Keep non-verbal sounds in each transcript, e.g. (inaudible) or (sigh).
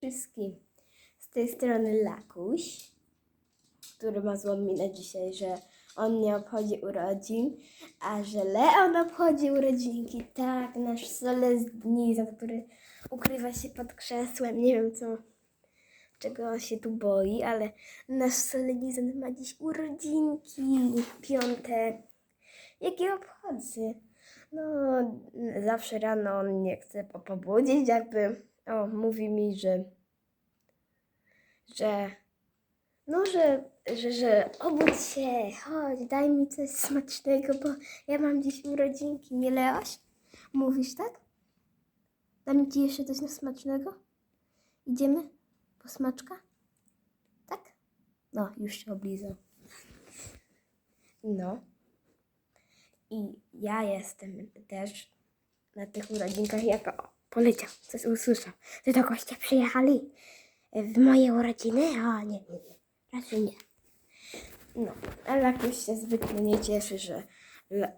wszystkim. Z tej strony Lakuś, który ma złą minę dzisiaj, że on nie obchodzi urodzin, a że Leon obchodzi urodzinki. Tak, nasz solenizant, który ukrywa się pod krzesłem. Nie wiem, co, czego on się tu boi, ale nasz solenizant ma dziś urodzinki piąte. Jakie obchodzę? No, zawsze rano on nie chce po- pobudzić, jakby, o, mówi mi, że, że, no, że, że, że obudź się, chodź, daj mi coś smacznego, bo ja mam dziś urodzinki, nie Leoś? Mówisz tak? Dam ci jeszcze coś smacznego? Idziemy po smaczka? Tak? No, już się oblizał. No. I ja jestem też na tych urodzinkach jako poleciał, coś usłyszał. Ty to goście przyjechali w moje urodziny? O nie, nie, nie. Raczej nie. No, ale jakoś się zwykle nie cieszy, że,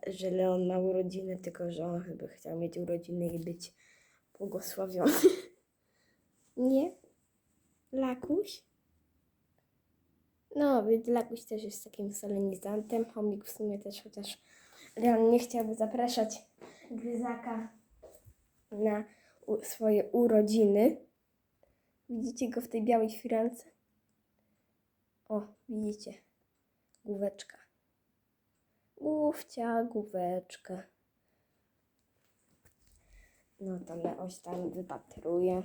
że Leon ma urodziny, tylko że on chyba chciał mieć urodziny i być błogosławiony. (laughs) nie? Lakuś? No, więc Lakuś też jest takim solenizantem. Chomik w sumie też, chociaż Leon nie chciałby zapraszać Gryzaka na swoje urodziny. Widzicie go w tej białej firance? O, widzicie. Główeczka. Główcia, główeczka. No to Leoś tam wypatruje.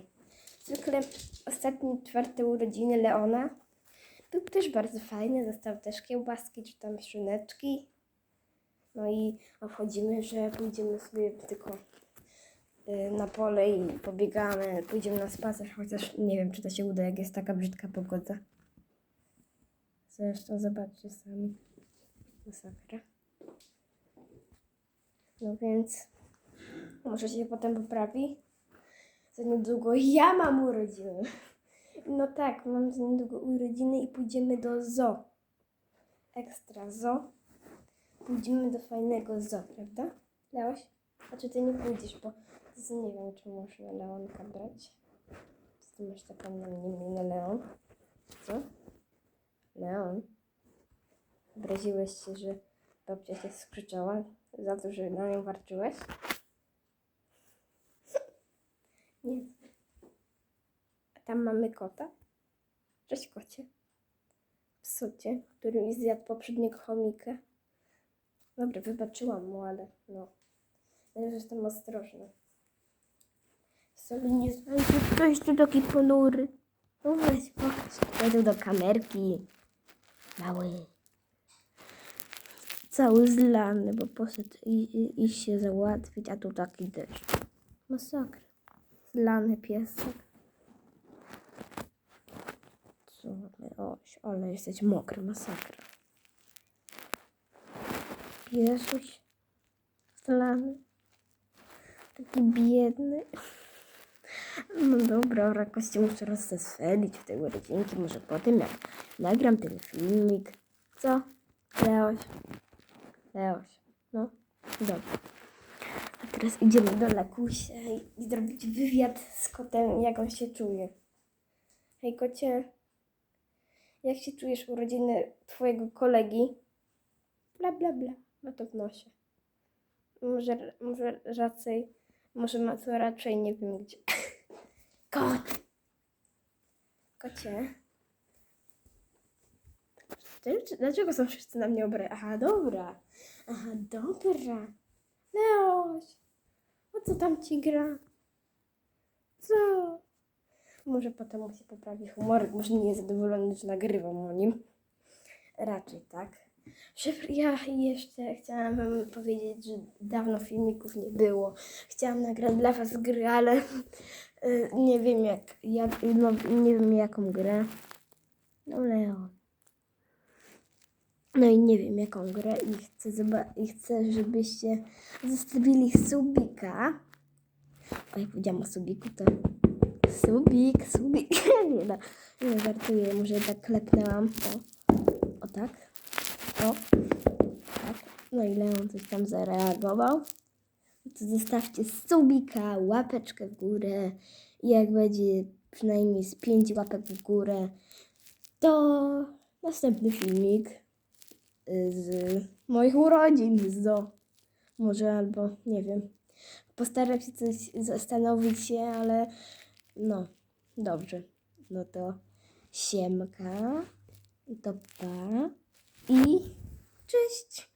Zwykle ostatnie czwarte urodziny Leona był też bardzo fajny. Dostał też kiełbaski czy tam szyneczki. No i obchodzimy, że pójdziemy sobie tylko na pole i pobiegamy, pójdziemy na spacer, chociaż nie wiem, czy to się uda, jak jest taka brzydka pogoda. Zresztą zobaczcie sami. Masakra. No więc może się potem poprawi. Za niedługo ja mam urodziny. No tak, mam za niedługo urodziny i pójdziemy do zoo. Ekstra zoo pójdziemy do fajnego zoo, prawda? Leoś? A czy ty nie pójdziesz, bo nie wiem, czy można Leonka brać. Ty masz taką na mnie minę, Leon? Co? Leon? Obraziłeś się, że babcia się skrzyczała za to, że na nią warczyłeś? (laughs) Nie. A tam mamy kota. Cześć kocie. Psucie, który zjadł poprzedniego chomika. Dobra, wybaczyłam mu, ale no. Już jestem ostrożna. Sobie nie znajdzie ktoś tu taki ponury. No weź, tu do kamerki. Mały. Cały zlany, bo poszedł i, i, iść się załatwić, a tu taki deszcz. Masakra. Zlany piesek. Oś, ale jesteś mokry, masakra. Jezuś. Zlany. Taki biedny. No dobra, jakoś cię muszę rozseselić w tej urodzinki. Może potem jak nagram ten filmik. Co? Leoś. Leoś. No, dobra. A teraz idziemy do Lakusia i, zrobić wywiad z kotem, jak on się czuje. Hej kocie, jak się czujesz urodziny twojego kolegi? Bla, bla, bla. Ma to w nosie. Może, może raczej, może ma to raczej nie wiem gdzie. (laughs) Kot! Kocie. Dlaczego są wszyscy na mnie obrażeni? Aha, dobra. Aha, dobra. Leoś, o co tam ci gra? Co? Może potem mu się poprawi humor, może nie jest zadowolony, że nagrywam o nim. Raczej tak. Ja jeszcze chciałam wam powiedzieć, że dawno filmików nie było. Chciałam nagrać dla was gry, ale y, nie wiem jak, jak no, nie wiem jaką grę. No Leon. No i nie wiem jaką grę i chcę, i chcę żebyście zostawili subika. O, jak powiedziałam o subiku, to subik, subik. (laughs) nie no, nie żartuję, może tak klepnęłam. O, o tak. O, tak. No i Leon coś tam zareagował. To zostawcie subika, łapeczkę w górę i jak będzie przynajmniej z 5 łapek w górę, to następny filmik z moich urodzin, z zo. Może albo, nie wiem. Postaram się coś zastanowić się, ale no, dobrze. No to siemka, to pa i cześć.